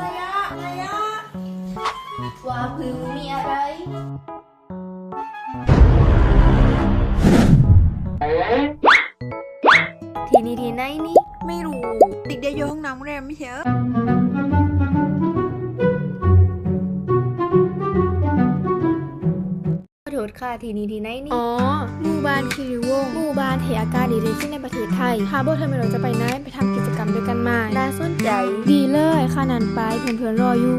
ระยะระยะว่าพึงมีอะไรทีนี้ทีไหนนี่ ไม่รู้ติ๊กได้อยู่ห้องน้ำโรงแรมไม่ใช่เหรอขอโทษค่ะทีนี้ทีไหนนี่ อ๋อหมู่บ้านคิริวงศ์หมู่บ้านที่อากาศดีที่สุดในประเทศไทยถ้าโบเธอไม่รู้จะไปไหนไปทำกิจกรรมด้วยกันมาน่าสนใจ ดีเลยค่านันไปเพื่อนๆรออยู่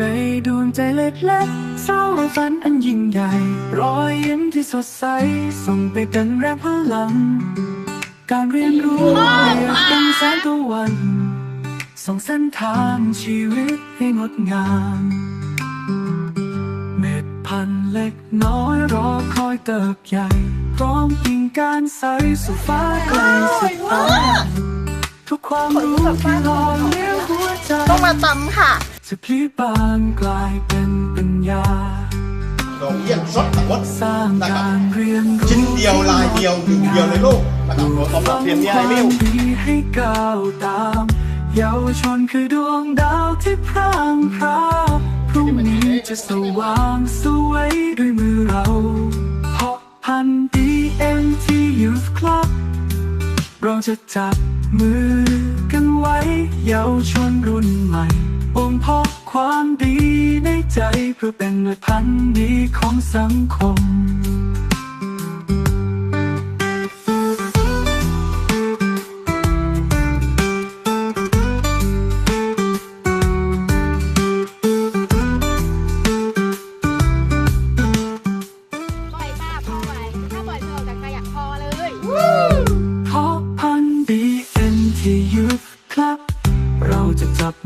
ในดวงใจเล็กๆเศร้าฝันอันยิ่งใหญ่ รอยยิ้มที่สดใส ส่งไปเป็นแรงพลัง การเรียนรู้เรียนเป็นแสงตะวัน ส่งเส้นทางชีวิตให้งดงามเม็ดพันเล็กน้อยรอคอยเติบใหญ่พร้อมกิ่งการใสสู่ฟ้าไกลสุดฟ้าทุกความรู้ที่หล่อเลี้ยงหัวใจต้องมาตำค่ะ จะพลิบานกลายเป็นปัญญาดอกเยี่ยมสดตะวัดสร้างการเรียนรู้ชิ้นเดียวลายเดียวหนึ่งเดียวในโลกนะครับตัวสำหรับเรียนนี้ไอ้มิวให้ก้าวตามเยาวชนคือดวงดาวที่พร่างพราวพรุ่งนี้จะสว่างสวยด้วยมือเราเพราะพันธุ์ DMT Youth Club เราจะจับมือกันไว้เยาวชนรุ่นใหม่ บ่มเพาะความดีในใจเพื่อเป็นเลือดพันธุ์ดีของสังคม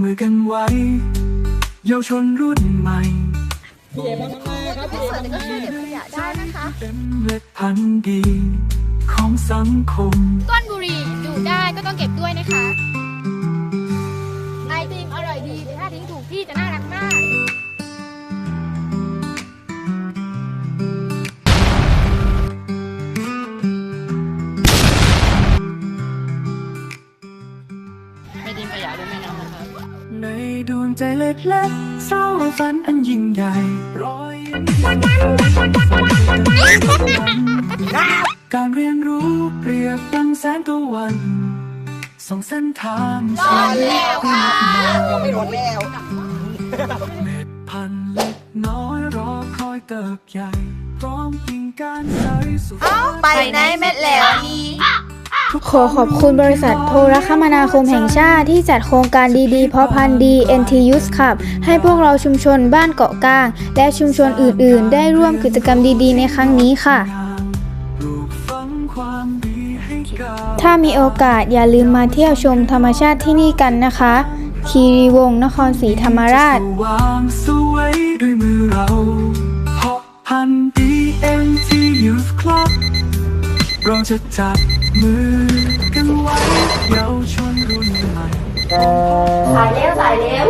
มือกันไว้เยาวชนรุ่นใหม่เป็นเม็ดพันธุ์ดี ของสังคม ต้นบุหรี่ดูดได้ก็ต้องเก็บด้วยนะคะไอติมอร่อยดีแต่ถ้าทิ้งถูกที่จะน่ารัก ใจเล็กๆเศร้าฝันอันยิ่งใหญ่รอยการเรียนรู้เปรียบดังแสงตะวันส่องเส้นทางชีวิตให้งดงามไม่หมดแล้วเม็ดพันธุ์เล็กน้อยรอคอยเติบใหญ่พร้อมกิ่งการใสสู่ฟ้าไปไหนเม็ดแล้วนี่ ขอขอบคุณบริษัทโทรคมนาคมแห่งชาติที่จัดโครงการดีๆ เพาะพันธุ์ดี NT Youth Club ให้พวกเราชุมชนบ้านเกาะกลาง และชุมชนอื่นๆ ได้ร่วมกิจกรรมดีๆ ในครั้งนี้ค่ะ ถ้ามีโอกาสอย่าลืมมาเที่ยวชมธรรมชาติที่นี่กันนะคะ คีรีวงศ์นครศรีธรรมราช วางสวยด้วยมือเราเพาะพันธุ์ DMT Youth Club เราจะจับ มือกันไว้เยาวชนรุ่นใหม่ สายเลี้ยวสายเลี้ยว